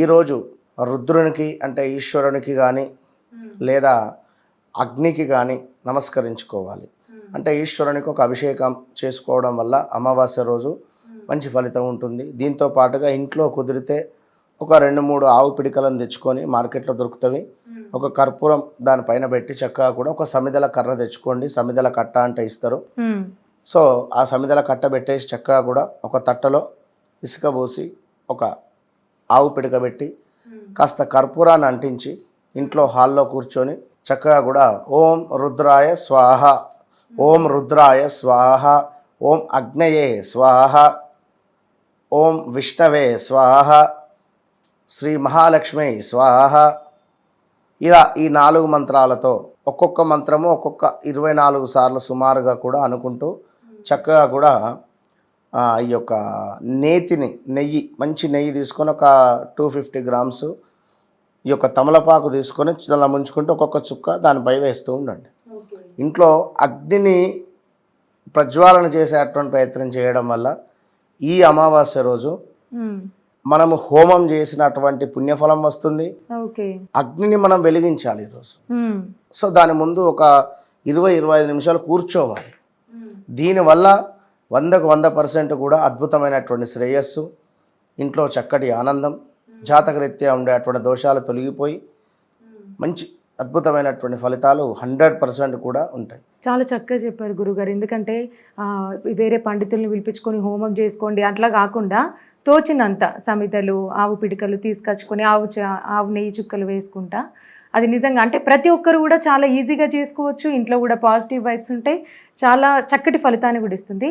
ఈరోజు రుద్రునికి అంటే ఈశ్వరునికి కానీ లేదా అగ్నికి కానీ నమస్కరించుకోవాలి. అంటే ఈశ్వరునికి ఒక అభిషేకం చేసుకోవడం వల్ల అమావాస్య రోజు మంచి ఫలితం ఉంటుంది. దీంతో పాటుగా ఇంట్లో కుదిరితే ఒక రెండు మూడు ఆవు పిడికలను తెచ్చుకొని మార్కెట్లో దొరుకుతవి. ఒక కర్పూరం దానిపైన పెట్టి చక్కగా కూడా ఒక సమిదల కర్ర తెచ్చుకోండి. సమిదల కట్ట అంటే ఇస్తారు. సో ఆ సమిదల కట్ట పెట్టేసి చక్కగా కూడా ఒక తట్టలో ఇసుక పోసి ఒక ఆవు పిడకబెట్టి కాస్త కర్పూరాన్ని అంటించి ఇంట్లో హాల్లో కూర్చొని చక్కగా కూడా ఓం రుద్రాయ స్వాహ ఓం రుద్రాయ స్వాహ ఓం అగ్నయే స్వాహ ఓం విష్ణవే స్వాహ శ్రీ మహాలక్ష్మి స్వాహ. ఇలా ఈ నాలుగు మంత్రాలతో ఒక్కొక్క మంత్రము ఒక్కొక్క ఇరవై నాలుగు సార్లు సుమారుగా కూడా అనుకుంటూ చక్కగా కూడా ఈ యొక్క నేతిని నెయ్యి మంచి నెయ్యి తీసుకొని ఒక టూ ఫిఫ్టీ గ్రామ్స్ ఈ యొక్క తమలపాకు తీసుకొని అలా ముంచుకుంటూ ఒక్కొక్క చుక్క దానిపై వేస్తూ ఉండండి. ఇంట్లో అగ్నిని ప్రజ్వాలన చేసేటువంటి ప్రయత్నం చేయడం వల్ల ఈ అమావాస్య రోజు మనము హోమం చేసినటువంటి పుణ్యఫలం వస్తుంది. అగ్నిని మనం వెలిగించాలి ఈరోజు సో దాని ముందు ఒక ఇరవై ఇరవై ఐదు నిమిషాలు కూర్చోవాలి. దీనివల్ల వందకు వంద పర్సెంట్ కూడా అద్భుతమైనటువంటి శ్రేయస్సు ఇంట్లో చక్కటి ఆనందం జాతకరీత్యా ఉండేటువంటి దోషాలు తొలగిపోయి మంచి అద్భుతమైనటువంటి ఫలితాలు హండ్రెడ్ పర్సెంట్ కూడా ఉంటాయి. చాలా చక్కగా చెప్పారు గురుగారు. ఎందుకంటే వేరే పండితుల్ని పిలిపించుకొని హోమం చేసుకోండి అట్లా కాకుండా తోచినంత సమితలు ఆవు పిడికలు తీసుకొచ్చుకొని ఆవు ఆవు నెయ్యి చుక్కలు వేసుకుంటా అది నిజంగా అంటే ప్రతి ఒక్కరు కూడా చాలా ఈజీగా చేసుకోవచ్చు. ఇంట్లో కూడా పాజిటివ్ వైబ్స్ ఉంటాయి. చాలా చక్కటి ఫలితాన్ని కూడా ఇస్తుంది.